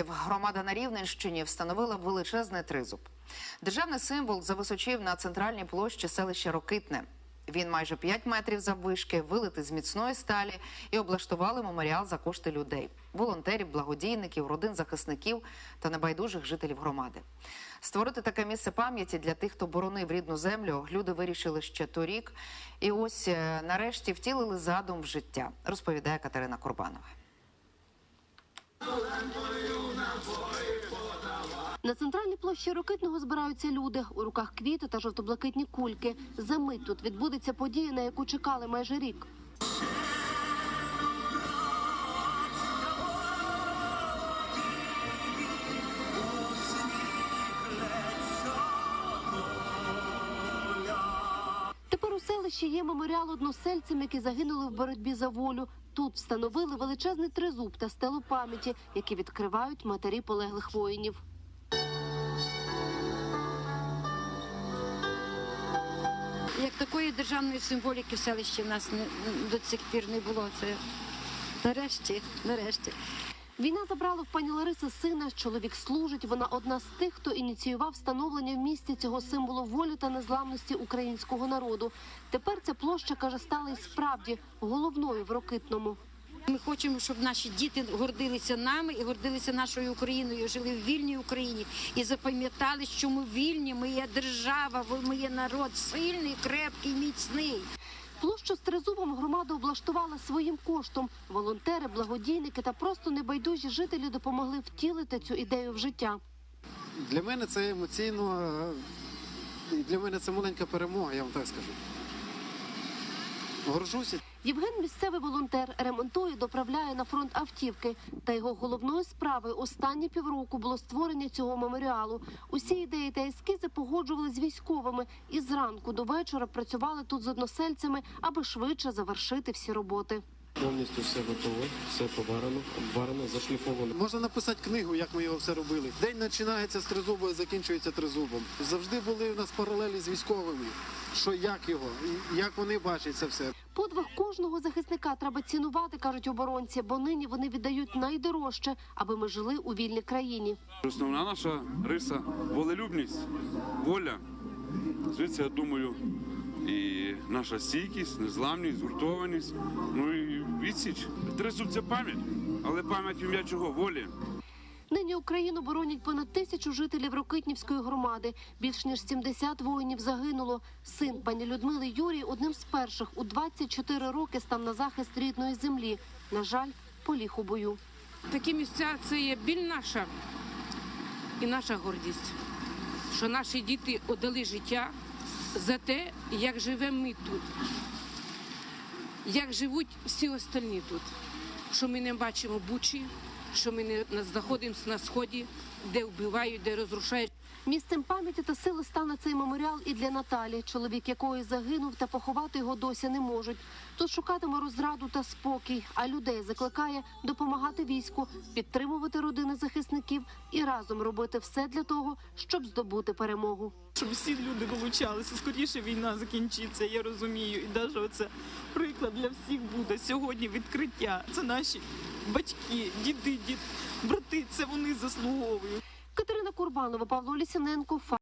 Громада на Рівненщині встановила величезний тризуб. Державний символ зависочив на центральній площі селища Рокитне. Він майже 5 метрів заввишки, вилитий з міцної сталі і облаштували меморіал за кошти людей, волонтерів, благодійників, родин захисників та небайдужих жителів громади. Створити таке місце пам'яті для тих, хто боронив рідну землю, люди вирішили ще торік. І ось е, нарешті втілили задум в життя, розповідає Катерина Курбанова. На центральній площі Рокитного збираються люди. У руках квіти та жовто-блакитні кульки. За мить тут відбудеться подія, на яку чекали майже рік. Тепер у селищі є меморіал односельцям, які загинули в боротьбі за волю. Тут встановили величезний тризуб та стелу пам'яті, які відкривають матері полеглих воїнів. Як такої державної символіки в селищі в нас не, до цих пір не було. Це нарешті, нарешті. Війна забрала в пані Лариси сина. Чоловік служить. Вона одна з тих, хто ініціював встановлення в місті цього символу волі та незламності українського народу. Тепер ця площа каже стала і справді головною в Рокитному. Ми хочемо, щоб наші діти гордилися нами і гордилися нашою Україною, жили в вільній Україні і запам'ятали, що ми вільні, ми є держава, ми є народ сильний, крепкий, міцний. Площу з тризубом громада облаштувала своїм коштом. Волонтери, благодійники та просто небайдужі жителі допомогли втілити цю ідею в життя. Для мене це емоційно, е, для мене це маленька перемога, я вам так скажу. Горжуся. Євген місцевий волонтер ремонтує, доправляє на фронт автівки. Та його головною справою останні півроку було створення цього меморіалу. Усі ідеї та ескізи погоджували з військовими і зранку до вечора працювали тут з односельцями, аби швидше завершити всі роботи. Повністю все готове, все поварено, обварено, зашліфовано. Можна написати книгу, як ми його все робили. День починається з тризубу і закінчується тризубом. Завжди були у нас паралелі з військовими. Що як його, як вони бачать це все. Подвиг кожного захисника треба цінувати, кажуть оборонці, бо нині вони віддають найдорожче, аби ми жили у вільній країні. Основна наша риса волелюбність, воля. Звідси, я думаю, і наша стійкість, незламність, згуртованість, ну і відсіч. Це пам'ять, але пам'ять ім'я чого? Волі. Нині Україну боронять понад тисячу жителів Рокитнівської громади. Більш ніж 70 воїнів загинуло. Син пані Людмили Юрій одним з перших у 24 роки став на захист рідної землі. На жаль, поліг у бою. Такі місця це є біль наша і наша гордість, що наші діти отдали життя за те, як живемо ми тут, як живуть всі остальні тут, що ми не бачимо бучі, що ми не знаходимося на сході, де вбивають, де розрушають. Місцем пам'яті та сили стане цей меморіал і для Наталі, чоловік якої загинув, та поховати його досі не можуть. Тут шукатиме розраду та спокій, а людей закликає допомагати війську, підтримувати родини захисників і разом робити все для того, щоб здобути перемогу. щоб всі люди долучалися. Скоріше війна закінчиться, я розумію. І навіть оце приклад для всіх буде сьогодні відкриття. Це наші батьки, діди, дід, брати. Це вони заслуговують. Катерина Курбанова, Павло Лісяненко, Фа.